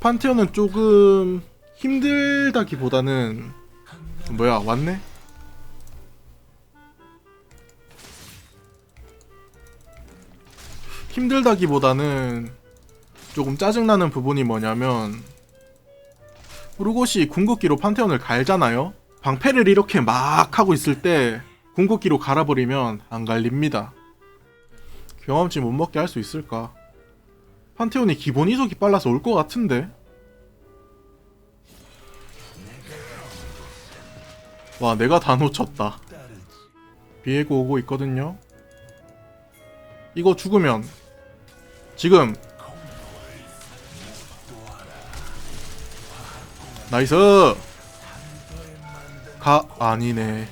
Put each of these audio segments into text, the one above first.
판테온은 조금 힘들다기보다는 뭐야 왔네? 힘들다기보다는 조금 짜증나는 부분이 뭐냐면 우르고시 궁극기로 판테온을 갈잖아요? 방패를 이렇게 막 하고 있을 때 궁극기로 갈아버리면 안 갈립니다. 경험치 못 먹게 할 수 있을까? 판테온이 기본 이속이 빨라서 올 것 같은데? 와 내가 다 놓쳤다. 비에고 오고 있거든요. 이거 죽으면 지금 나이스! 가 아니네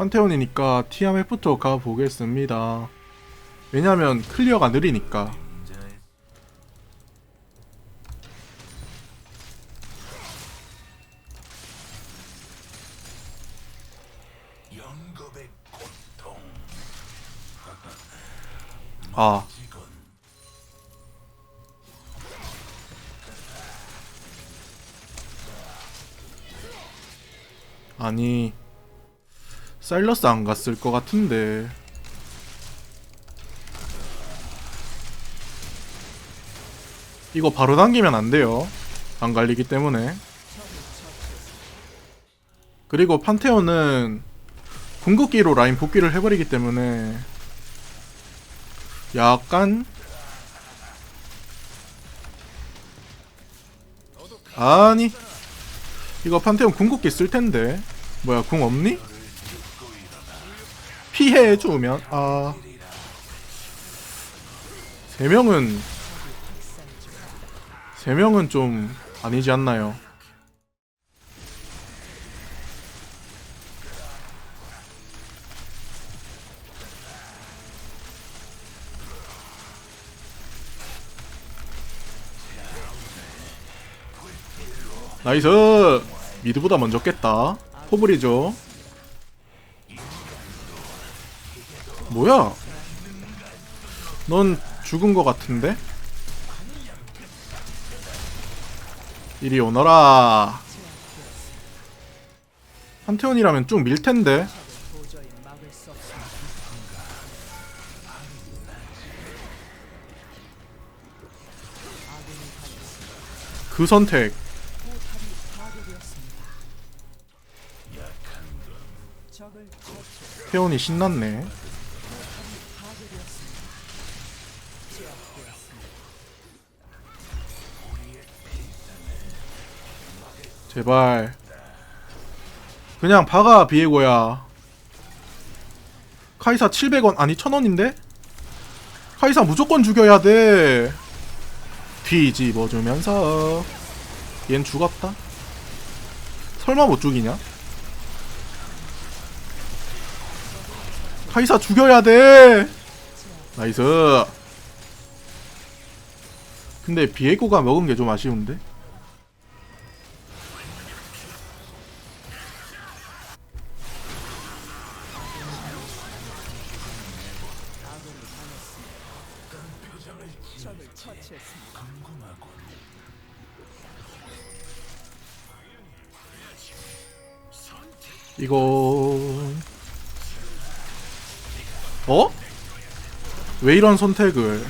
판테온이니까 TMF부터 가보겠습니다. 왜냐면 클리어가 느리니까. 아, 아니. 사일러스 안 갔을 것 같은데. 이거 바로 당기면 안 돼요. 안 갈리기 때문에. 그리고 판테온은 궁극기로 라인 복귀를 해버리기 때문에 약간 아니 이거 판테온 궁극기 쓸 텐데 뭐야 궁 없니? 피해 주면 아. 세 명은 세 명은 좀 아니지 않나요? 나이스 미드보다 먼저 깼다 포브리죠 뭐야? 넌 죽은 거 같은데? 이리 오너라. 한태원이라면 쭉 밀텐데. 그 선택. 태원이 신났네 제발. 그냥 박아 비에고야. 카이사 700원 아니 1000원인데? 카이사 무조건 죽여야 돼. 뒤집어주면서. 얜 죽었다. 설마 못 죽이냐? 카이사 죽여야 돼 나이스 근데 비에고가 먹은 게 좀 아쉬운데? 이거 어? 왜 이런 선택을?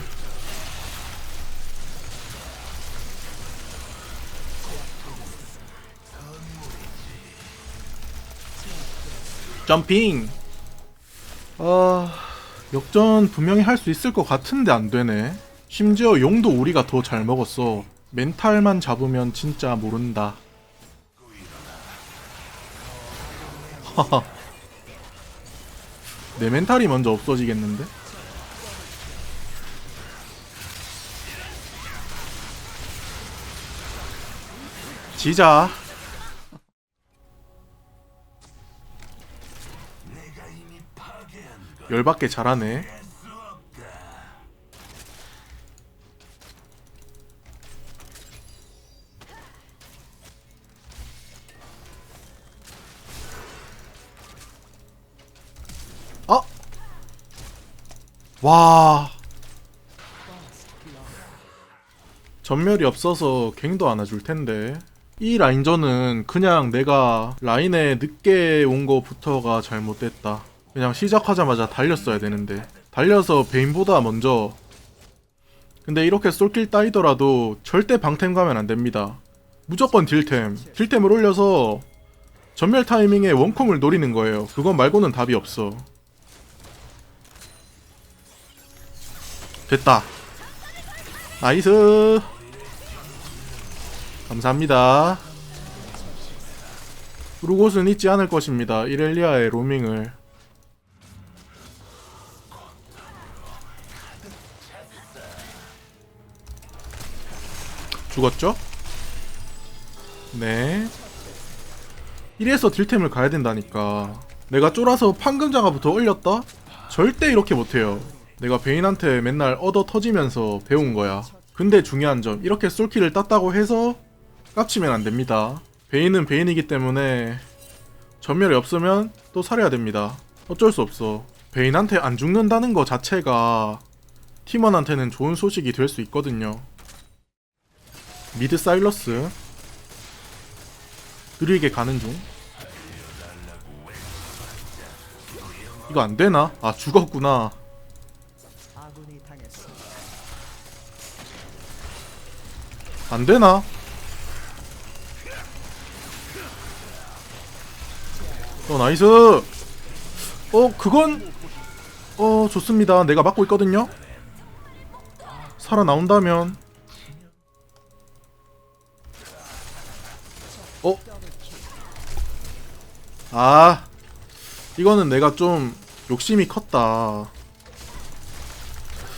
점핑. 아 역전 분명히 할 수 있을 것 같은데 안 되네. 심지어 용도 우리가 더 잘 먹었어. 멘탈만 잡으면 진짜 모른다. 내 멘탈이 먼저 없어지겠는데? 지자. 열받게 잘하네. 아! 와. 전멸이 없어서 갱도 안아줄 텐데. 이 라인전은 그냥 내가 라인에 늦게 온 거부터가 잘못됐다. 그냥 시작하자마자 달렸어야 되는데. 달려서 베인보다 먼저. 근데 이렇게 쏠길 따이더라도 절대 방템 가면 안 됩니다. 무조건 딜템. 딜템을 올려서 전멸 타이밍에 원콤을 노리는 거예요. 그건 말고는 답이 없어. 됐다. 나이스 감사합니다. 루곳은 잊지 않을 것입니다. 이렐리아의 로밍을. 죽었죠? 네. 이래서 딜템을 가야 된다니까. 내가 쫄아서 판금장화부터 올렸다? 절대 이렇게 못해요. 내가 베인한테 맨날 얻어 터지면서 배운 거야. 근데 중요한 점 이렇게 솔킬을 땄다고 해서 깝치면 안 됩니다 베인은 베인이기 때문에 전멸이 없으면 또 살해야 됩니다 어쩔 수 없어 베인한테 안 죽는다는 거 자체가 팀원한테는 좋은 소식이 될 수 있거든요 미드 사일러스 느리게 가는 중 이거 안 되나? 아 죽었구나. 안 되나? 어 나이스 어 그건 어 좋습니다 내가 막고 있거든요 살아나온다면 어? 아 이거는 내가 좀 욕심이 컸다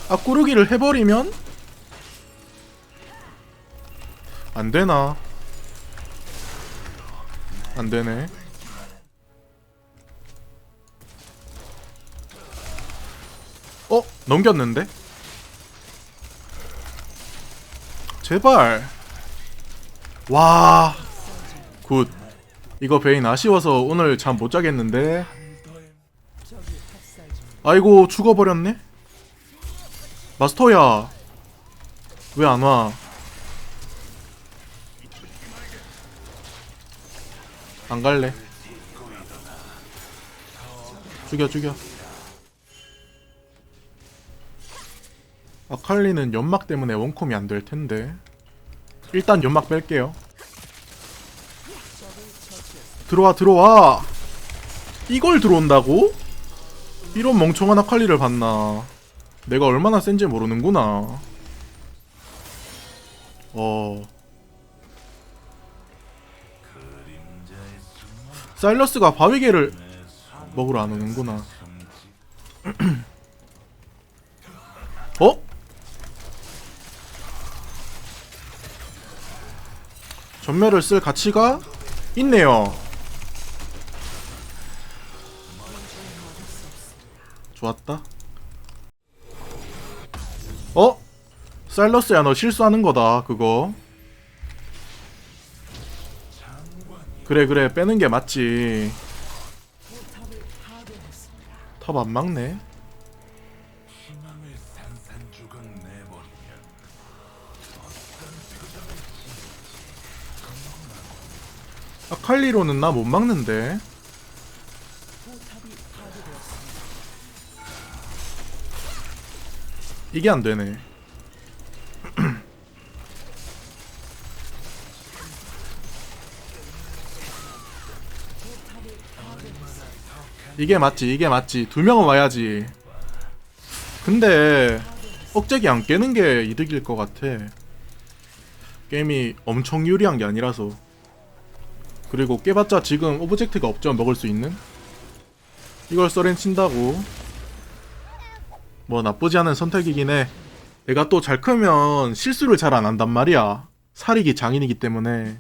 아 꾸르기를 해버리면 안 되나? 안 되네. 어? 넘겼는데? 제발. 와. 굿. 이거 베인 아쉬워서 오늘 잠 못 자겠는데. 아이고 죽어버렸네. 마스터야. 왜 안 와? 안 갈래. 죽여 죽여. 아칼리는 연막 때문에 원콤이 안 될 텐데. 일단 연막 뺄게요. 들어와 들어와. 이걸 들어온다고? 이런 멍청한 아칼리를 봤나. 내가 얼마나 센지 모르는구나. 어. 사일러스가 바위개를 먹으러 안 오는구나. 어? 전멸을 쓸 가치가 있네요. 좋았다. 어? 사일러스야 너 실수하는 거다 그거. 그래 그래 빼는 게 맞지 탑 안 막네 아칼리로는 나 못 막는데. 이게 안 되네. 이게 맞지 이게 맞지. 두 명은 와야지. 근데 억제기 안 깨는 게 이득일 것 같아. 게임이 엄청 유리한 게 아니라서 그리고 깨봤자 지금 오브젝트가 없죠. 먹을 수 있는. 이걸 써렌 친다고. 뭐 나쁘지 않은 선택이긴 해. 내가 또 잘 크면 실수를 잘 안 한단 말이야. 사리기 장인이기 때문에